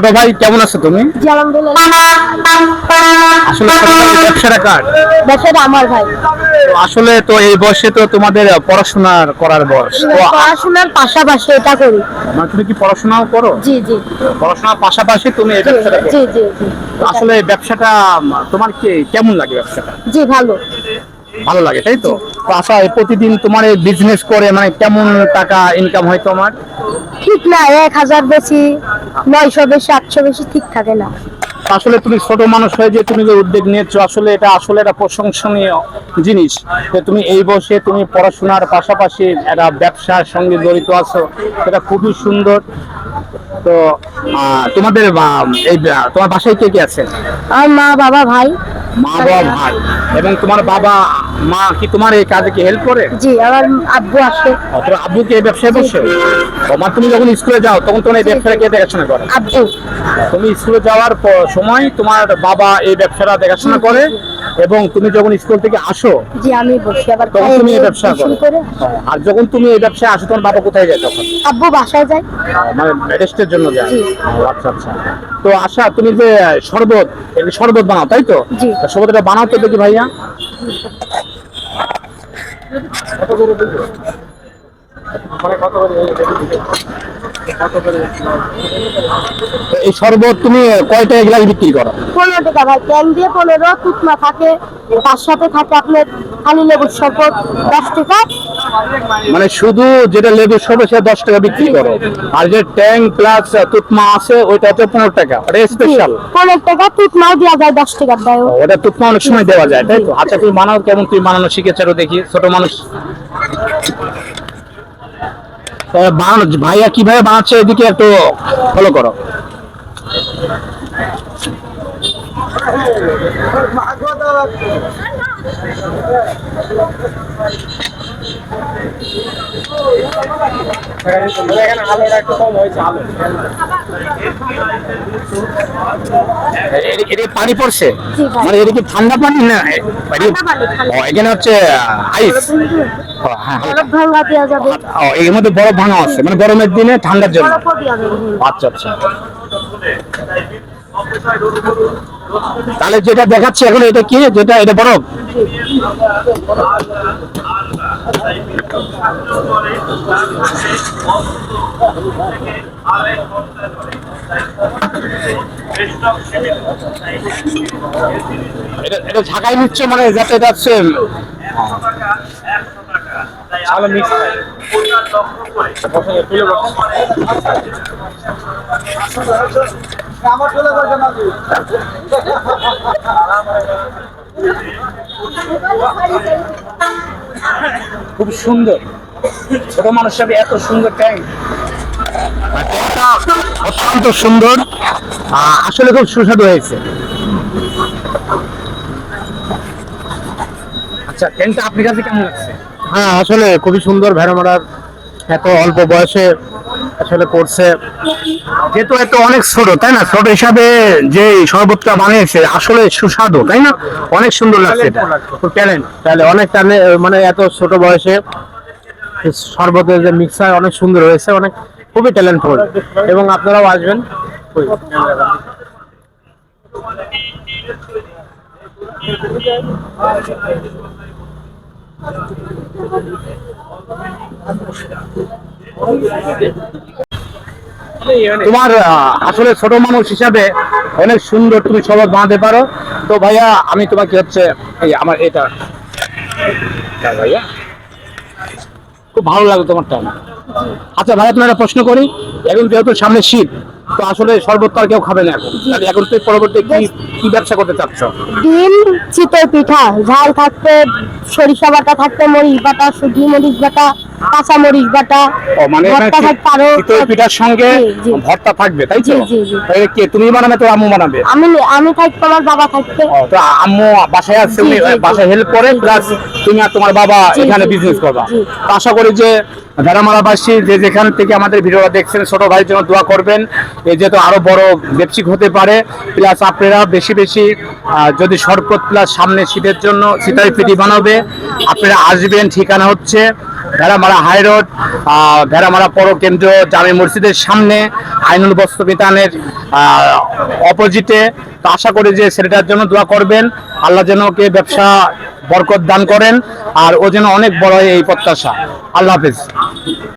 ছোট ভাই কেমন আছো তুমি? আসলে ব্যবসাটা কার ব্যবসাটা আমার ভাই। আসলে তো এই বয়সে তো তোমাদের পড়াশোনা করার বয়স। পড়াশোনার পাশাপাশি এটা করি। মানে তুমি কি পড়াশোনাও করো? জি জি। পড়াশোনার পাশাপাশি তুমি এই ব্যবসাটা করো। জি জি আসলে ব্যবসাটা তোমার কি কেমন লাগে ব্যবসাটা? জি ভালো। ভালো লাগে তাই তো? তো আশা প্রতিদিন তোমার এই বিজনেস করে মানে কেমন টাকা ইনকাম হয় তোমার? ঠিক না এক হাজার বেশি নয়শো বেশি আটশো বেশি ঠিক থাকে না। আসলে তুমি ছোট মানুষ হয়ে যে তুমি যে উদ্যোগ নিয়েছো আসলে এটা আসলে একটা প্রশংসনীয় জিনিস যে তুমি এই বসে তুমি পড়াশোনার পাশাপাশি একটা ব্যবসার সঙ্গে জড়িত আছো সেটা খুবই সুন্দর। তো তোমাদের এই তোমার বাসায় কে কে আছে? আমার মা বাবা ভাই। মা বাবা ভাই। এবং তোমার বাবা মা কি তোমার এই কাজে কি হেল্প করে? জি আমার আব্বু ও, তোমার আব্বু কি এই ব্যবসায় বসে? তোমার তুমি যখন স্কুলে যাও তখন তোমার এই ব্যবসাটা কে দেখাশোনা করে? আব্বু। তুমি স্কুলে যাওয়ার সময় তোমার বাবা এই ব্যবসাটা দেখাশোনা করে এবং তুমি যখন স্কুল থেকে আসো জি আমি বসি আবার তখন তুমি এই ব্যবসা করো। আর যখন তুমি এই ব্যবসায় আসো তোমার বাবা কোথায় যায় তখন? আব্বু বাসায় যায়। মানে রেস্টের জন্য যায়। আচ্ছা আচ্ছা। তো আশা তুমি যে শরবত শরবত বানাও তাই তো? জি। তা শরবতটা বানাও তো দেখি ভাইয়া। তো এই শরবত তুমি কয়টা গ্লাস বিক্রি করো? পনেরো টাকা ভাই ক্যান দিয়ে পনেরো টুকমা থাকে তার সাথে থাকে আপনার খালি লেবুর শরবত দশ টাকা। মানে শুধু যেটা লেবু শরবত সেটা দশ টাকা বিক্রি করো। আর যে ট্যাং প্লাস তুতমা আছে ওইটা হচ্ছে পনেরো টাকা। ওটা স্পেশাল পনেরো টাকা টুকমাও দেওয়া যায় দশ টাকার দেয় ওটা তুতমা অনেক সময় দেওয়া যায় তাই তো? আচ্ছা তুমি বানাও কেমন তুমি বানানো শিখেছো দেখি ছোট মানুষ। ভাইয়া কীভাবে বানাচ্ছে এদিকে একটু ফলো করো। এটা পানি পড়ছে? মানে এটা কি ঠান্ডা পানি না এখানে হচ্ছে আইস হ্যাঁ এর মধ্যে বরফ ভাঙা আছে। মানে গরমের দিনে ঠান্ডার জন্য। আচ্ছা আচ্ছা। তাহলে যেটা দেখাচ্ছে এখন এটা কি? যেটা এটা বরফ? এটা এটা ঝাঁকাই নিচ্ছে মানে যাতে এটা হচ্ছে ভালো মিক্স খুব সুন্দর। ছোট মানুষ হিসাবে এত সুন্দর ট্যাঙ্ক অত্যন্ত সুন্দর। আসলে খুব সুস্বাদু হয়েছে। আচ্ছা ট্যাঙ্কটা আপনার কাছে কেমন লাগছে? হ্যাঁ আসলে খুবই সুন্দর। ভেড়ামারার এত অল্প বয়সে আসলে করছে যেহেতু এত অনেক ছোট তাই না? ছোট হিসাবে যে শরবতটা বানিয়েছে আসলে সুস্বাদু তাই না? অনেক সুন্দর লাগছে ট্যালেন্ট তাহলে অনেক টানে মানে এত ছোট বয়সে শরবতের যে মিক্সার অনেক সুন্দর হয়েছে অনেক খুবই ট্যালেন্টফুল এবং আপনারাও আসবেন। ওই, তোমার আসলে ছোট মানুষ হিসাবে অনেক সুন্দর তুমি শরবত বানাতে পারো। তো ভাইয়া আমি তোমাকে হচ্ছে এই আমার এটা। হ্যাঁ ভাইয়া। খুব ভালো লাগল তোমার টাইম আচ্ছা ভাইয়া তোমার একটা প্রশ্ন করি। এখন যেহেতু সামনে শীত তো আসলে শরবত আর কেউ খাবে না এখন। এখন তুই পরবর্তী কি কি ব্যবসা করতে চাচ্ছ? ডিম চিতই পিঠা ঝাল থাকতে সরিষা বাটা থাকতে মরিচ বাটা সুজি মরিচ বাটা কাঁচা মরিচ বাটা ও মানে চিতই পিঠার সঙ্গে। ভর্তা থাকবে তাই তো। তাহলে কে তুমি বানাবে তো আম্মু বানাবে? আমি আমি আমার বাবা থাকতে ও, তো আম্মু বাসায় আছে উনি। বাসায় হেল্প করে প্লাস তুমি আর তোমার বাবা এখানে বিজনেস করবা। তো আশা করি যে ভেড়ামারাবাসী যে যেখান থেকে আমাদের ভিডিওটা দেখছেন ছোট ভাইয়ের জন্য দোয়া করবেন। এই যেহেতু আরও বড় ব্যবসায়িক হতে পারে প্লাস আপনারা বেশি বেশি যদি শরবত প্লাস সামনে শীতের জন্য শীতাই পিঠি বানাবে আপনারা আসবেন ঠিকানা হচ্ছে ভেড়ামারা হাই রোড ভেড়ামারা পৌর কেন্দ্রীয় জামে মসজিদের সামনে আইনুল বস্ত্র বিতানের অপোজিটে। তো আশা করি যে ছেলেটার জন্য দোয়া করবেন। আল্লাহ যেন ওকে ব্যবসা বরকত দান করেন। আর ও যেন অনেক বড় এই প্রত্যাশা। আল্লাহ হাফিজ।